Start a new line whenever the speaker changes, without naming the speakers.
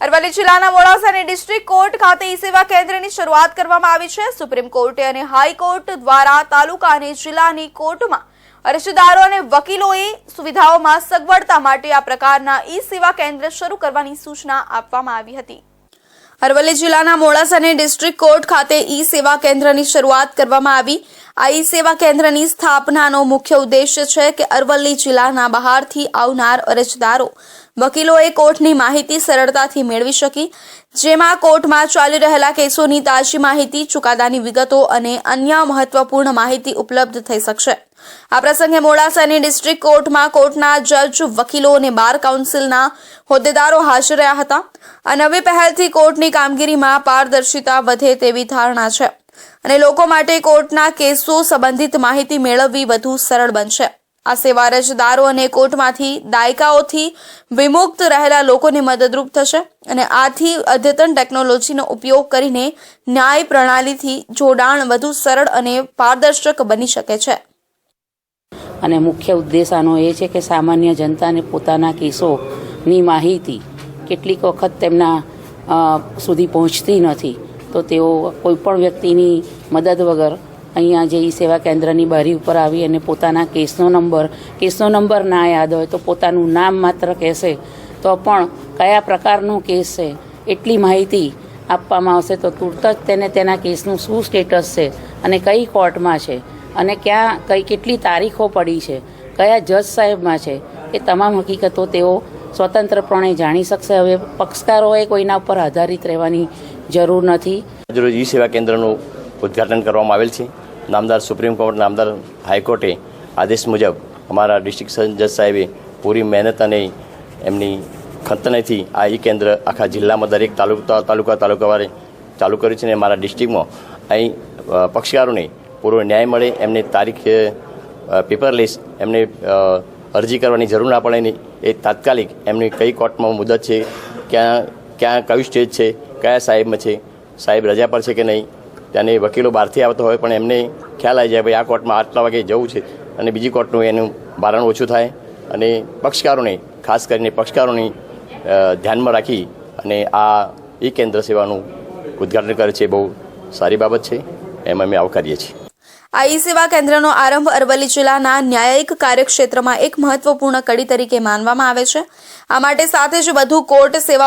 અરવલ્લી જિલ્લાના મોડાસાની district court ખાતે ઈ સેવા કેન્દ્રની શરૂઆત કરવામાં આવી છે. સુપ્રીમ કોર્ટે અને હાઈકોર્ટ દ્વારા તાલુકા અને જિલ્લાની કોર્ટમાં અરજદારો અને વકીલોએ સુવિધાઓમાં સગવડતા માટે આ પ્રકારના ઈ સેવા કેન્દ્ર શરૂ કરવાની સૂચના આપવામાં આવી હતી. અરવલ્લી જિલ્લાના મોડાસાની ડિસ્ટ્રિક્ટ કોર્ટ ખાતે ઈ સેવા કેન્દ્રની શરૂઆત કરવામાં આવી. આ ઈ સેવા કેન્દ્રની સ્થાપનાનો મુખ્ય ઉદ્દેશ્ય છે કે અરવલ્લી જિલ્લાના બહારથી આવનાર અરજદારો વકીલોએ કોર્ટની માહિતી સરળતાથી મેળવી શકી, જેમાં કોર્ટમાં ચાલી રહેલા કેસોની તાજી માહિતી, ચુકાદાની વિગતો અને અન્ય મહત્વપૂર્ણ માહિતી ઉપલબ્ધ થઈ શકશે. આ પ્રસંગે મોડાસાની ડિસ્ટ્રિક્ટ કોર્ટમાં કોર્ટના જજ વકીલો અને બાર કાઉન્સિલના હોદ્દેદારો હાજર રહ્યા હતા. આ નવી પહેલથી કોર્ટની કામગીરીમાં પારદર્શિતા વધે તેવી ધારણા છે. અને લોકો માટે કોર્ટના કેસો સંબંધિત માહિતી મેળવવી વધુ સરળ બનશે. આ સેવા અરજદારો અને કોર્ટમાંથી દાયકાઓથી વિમુક્ત રહેલા લોકોને મદદરૂપ થશે અને આથી અદ્યતન ટેકનોલોજીનો ઉપયોગ કરીને ન્યાય પ્રણાલીથી જોડાણ વધુ સરળ અને પારદર્શક બની શકે છે.
અને મુખ્ય ઉદ્દેશ આનો એ છે કે સામાન્ય જનતાને પોતાના કેસોની માહિતી કેટલીક વખત તેમના સુધી પહોંચતી નથી. તો તેઓ કોઈપણ વ્યક્તિની મદદ વગર અહીંયા જે સેવા કેન્દ્રની બારી ઉપર આવી અને પોતાના કેસનો નંબર કેસનો નંબર ના યાદ હોય તો પોતાનું નામ માત્ર કહેશે. તો પણ કયા પ્રકારનો કેસ છે, એટલી માહિતી આપવામાં આવશે તો તુરત જ તેને તેના કેસનું શું સ્ટેટસ છે અને કઈ કોર્ટમાં છે અને ક્યાં, કઈ કેટલી તારીખો પડી છે, કયા જજ સાહેબમાં છે, એ તમામ હકીકતો તેઓ સ્વતંત્રપણે જાણી શકશે. હવે પક્ષકારોએ કોઈના ઉપર આધારિત રહેવાની જરૂર નથી.
ઈ સેવા કેન્દ્રનું ઉદ્ઘાટન કરવામાં આવેલ છે. નામદાર સુપ્રીમ કોર્ટ, નામદાર હાઈકોર્ટે આદેશ મુજબ અમારા ડિસ્ટ્રિક્ટ જજ સાહેબે પૂરી મહેનત અને એમની ખંતનેથી આ ઈ કેન્દ્ર આખા જિલ્લામાં દરેક તાલુકા તાલુકા, તાલુકાવારે ચાલુ કર્યું છે અને મારા ડિસ્ટ્રિક્ટમાં. અહીં પક્ષકારોને પૂરો ન્યાય મળે, એમને તારીખ પેપરલેસ એમને અરજી કરવાની જરૂર ના પડે નહીં એ તાત્કાલિક એમની કઈ કોર્ટમાં મુદત છે, ક્યાં ક્યાં કયું સ્ટેજ છે, કયા સાહેબમાં છે, સાહેબ રજા પર છે કે નહીં ત્યાંની વકીલો બહારથી આવતા હોય પણ એમને ખ્યાલ આવી જાય ભાઈ આ કોર્ટમાં આટલા વાગે જવું છે અને બીજી કોર્ટનું એનું ભારણ ઓછું થાય અને પક્ષકારોને, ખાસ કરીને પક્ષકારોની ધ્યાનમાં રાખી અને આ ઈ કેન્દ્ર સેવાનું ઉદ્ઘાટન કરે છે બહુ સારી બાબત છે. એમ અમે આવકારીએ છીએ.
આ ઈ સેવા કેન્દ્રનો આરંભ અરવલ્લી જિલ્લાના ન્યાયિક કાર્યક્ષેત્રમાં એક મહત્વપૂર્ણ કડી તરીકે માનવામાં આવે છે. આ માટે સાથે જ વધુ કોર્ટ સેવા